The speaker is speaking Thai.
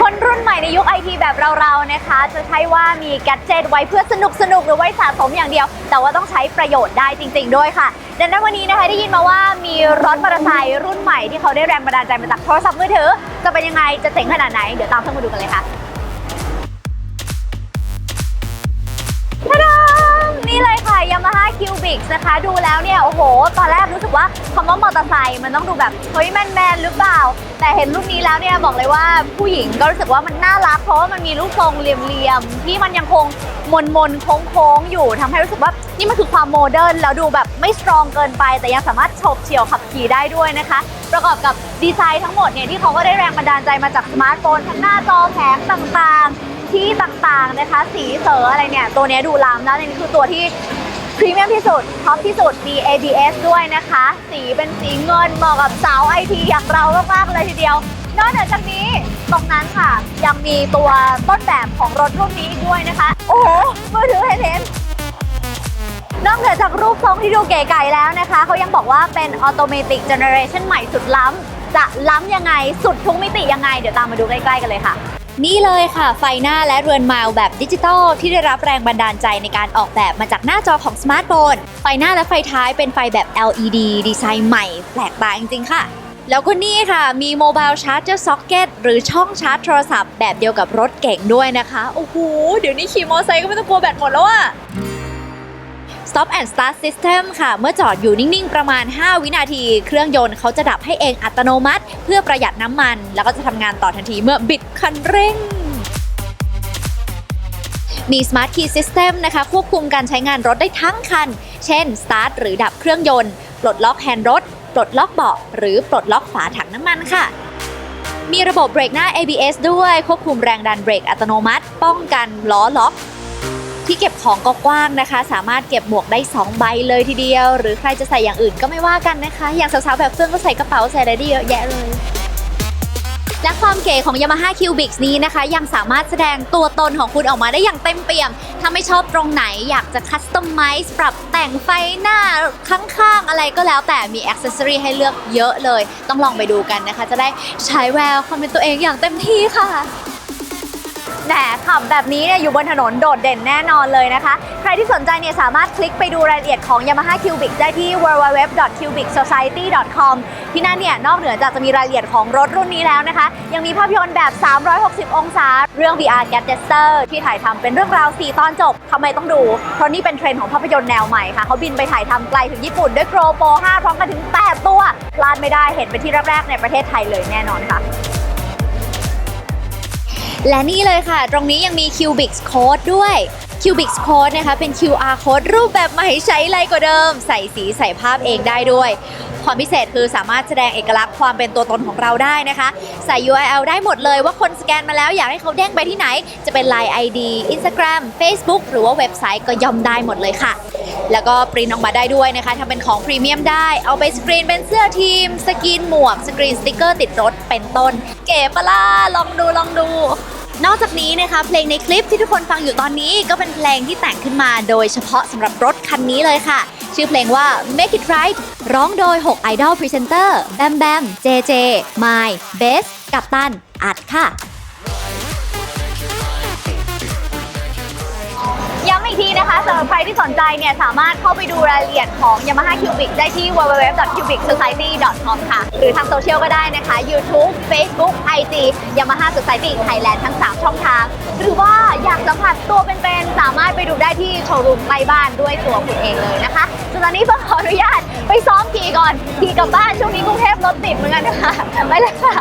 คนรุ่นใหม่ในยุคไอทีแบบเราๆนะคะ จะใช่ว่ามีแกจเจตไว้เพื่อสนุกสนุกหรือไว้สะสมอย่างเดียว แต่ว่าต้องใช้ประโยชน์ได้จริง ๆ ด้วยค่ะดังนั้นวันนี้นะคะได้ยินมาว่ามีรถมอเตอร์ไซค์รุ่นใหม่ที่เขาได้แรงบันดาลใจมาจากโทรศัพท์มือถือ จะเป็นยังไงจะเจ๋งขนาดไหนเดี๋ยวตามเพื่อนมาดูกันเลยค่ะ Yamaha Cubic นะคะ ดูแล้วเนี่ย โอ้โห ตอนแรกรู้สึกว่าคำว่ามอเตอร์ไซค์มันต้องดูแบบ เฮ้ยแมนแมนๆหรือเปล่า แต่เห็นรูปนี้แล้วเนี่ยบอกเลยว่าผู้หญิงก็รู้สึกว่ามันน่ารัก เพราะว่ามันมีรูปทรงเหลี่ยมๆ ที่มันยังคงมนมนๆโค้งๆอยู่ทำให้รู้สึกว่านี่มันคือความโมเดิร์นแล้วดูแบบไม่สตรองเกินไป แต่ยังสามารถโฉบเฉี่ยวขับขี่ได้ด้วยนะคะ ประกอบกับดีไซน์ทั้งหมดเนี่ยที่เขาก็ได้แรงบันดาลใจมาจากสมาร์ทโฟนทั้งหน้าจอแผงต่างๆที่ต่างๆนะคะ สีเสออะไรเนี่ย ตัวเนี้ยดูล้ำแล้วนี่คือตัวที่ พรีเมียมที่สุดท็อปที่สุดมี ABS ด้วยนะคะ สีเป็นสีเงินเหมาะกับสาวไอทีอย่างเรามากๆเลยทีเดียวนอกจากนี้ตรงนั้นค่ะ ยังมีตัวต้นแบบของรถรุ่นนี้ด้วยนะคะ โอ้โหมือถือเห็นเห็นนอกเหนือจากรูปทรงที่ดูเก๋ไก่แล้วนะคะ เขายังบอกว่าเป็น Automatic Generation ใหม่สุดล้ำ จะล้ำยังไงสุดทุกมิติยังไง เดี๋ยวตามมาดูใกล้ ๆ กันเลยค่ะ นี่เลยค่ะ ไฟหน้าและเรือนมาวแบบดิจิตอลที่ได้รับแรงบันดาลใจในการออกแบบมาจากหน้าจอของสมาร์ทโฟน ไฟหน้าและไฟท้ายเป็นไฟแบบ LED ดีไซน์ใหม่ แปลกตาจริงๆค่ะ แล้วก็นี่ค่ะ มีโมบายชาร์จเจอร์ซ็อกเก็ตหรือช่องชาร์จโทรศัพท์แบบเดียวกับรถเก่งด้วยนะคะ โอ้โห เดี๋ยวนี้ขี่มอเตอร์ไซค์ก็ไม่ต้องกลัวแบตหมดแล้วอะ Stop and Start System ค่ะ เมื่อจอดอยู่นิ่งๆ ประมาณ 5 วินาที เครื่องยนต์เขาจะดับให้เองอัตโนมัติ เพื่อประหยัดน้ำมัน แล้วก็จะทำงานต่อทันทีเมื่อบิดคันเร่งมี Smart Key System นะคะ ควบคุมการใช้งานรถได้ทั้งคัน เช่น Start หรือดับเครื่องยนต์ ปลดล็อกแฮนด์รถ ปลดล็อกเบาะ หรือปลดล็อกฝาถังน้ำมันค่ะ มีระบบเบรกหน้า ABS ด้วย ควบคุมแรงดันเบรกอัตโนมัติ ป้องกันล้อล็อก ที่เก็บของก็กว้างนะคะ สามารถเก็บหมวกได้ 2 ใบเลยทีเดียว หรือใครจะใส่อย่างอื่นก็ไม่ว่ากันนะคะ อย่างสาวๆแบบเฟื่องก็ใส่กระเป๋าใส่อะไรได้เยอะแยะเลย และความเก๋ของ Yamaha Cubic นี้นะคะ ยังสามารถแสดงตัวตนของคุณออกมาได้อย่างเต็มเปี่ยม ถ้าไม่ชอบตรงไหนอยากจะคัสตอมไมซ์ปรับแต่งไฟหน้าข้างๆ อะไรก็แล้วแต่มีอ็อกเซสซอรีให้เลือกเยอะเลย ต้องลองไปดูกันนะคะ จะได้ใช้แววความเป็นตัวเองอย่างเต็มที่ค่ะ แหมขับแบบนี้เนี่ยอยู่บนถนนโดดเด่นแน่นอนเลยนะคะ ใครที่สนใจเนี่ยสามารถคลิกไปดูรายละเอียดของ Yamaha Cubic ได้ที่ www.cubicsociety.com ที่นั่นเนี่ยนอกเหนือจากจะมีรายละเอียดของรถรุ่นนี้แล้วนะคะ ยังมีภาพยนตร์แบบ 360 องศา เรื่อง VR Gadgetster ที่ถ่ายทำเป็นเรื่องราว 4 ตอนจบทำไมต้องดู เพราะนี่เป็นเทรนด์ของภาพยนตร์แนวใหม่ค่ะเขาบินไปถ่ายทำไกลถึงญี่ปุ่นด้วย GoPro 5พร้อมกันถึง 8 ตัวพลาดไม่ได้เห็นเป็นที่แรกๆในประเทศไทยเลยแน่นอนค่ะ และนี่เลยค่ะ ตรงนี้ยังมี Cubics Code ด้วย Cubics Code นะคะ เป็น QR Code รูปแบบใหม่ใช้ไรกว่าเดิม ใส่สีใส่ภาพเองได้ด้วย ความพิเศษคือสามารถแสดงเอกลักษณ์ความเป็นตัวตนของเราได้นะคะ ใส่ URL ได้หมดเลยว่าคนสแกนมาแล้วอยากให้เขาเด้งไปที่ไหน จะเป็น Line ID Instagram Facebook หรือว่าเว็บไซต์ก็ย่อมได้หมดเลยค่ะ แล้วก็ปริ้นออกมาได้ด้วยนะคะทำเป็นของพรีเมียมได้ เอาไปสกรีนเป็นเสื้อทีม สกรีนหมวก สกรีนสติกเกอร์ติดรถเป็นต้น เก๋ปะล่ะลองดูลองดู นอกจากนี้นะคะเพลงในคลิปที่ทุกคนฟังอยู่ตอนนี้ก็เป็นเพลงที่แต่งขึ้นมาโดยเฉพาะสำหรับรถคันนี้เลยค่ะ ชื่อเพลงว่า Make It Right ร้องโดย 6 Idol Presenter แบมแบม เจเจ มาย เบส กัปตัน อัดค่ะย้ำอีกที นะคะสำหรับใครที่สนใจเนี่ยสามารถเข้าไปดูรายละเอียดของ Yamaha Cubic ได้ที่ www.cubicsociety.com ค่ะ หรือทางโซเชียลก็ได้นะคะ YouTube Facebook IG Yamaha Society Thailand ทั้ง 3 ช่องทาง หรือว่าอยากสัมผัสตัวเป็นๆ สามารถไปดูได้ที่โชว์รูมใกล้บ้านด้วยตัวคุณเองเลยนะคะส่วนตอนนี้เพิ่งขออนุญาตไปซ้อมขี่ก่อนขี่กลับบ้านช่วงนี้กรุงเทพรถติดเหมือนกันนะคะไปเลยค่ะ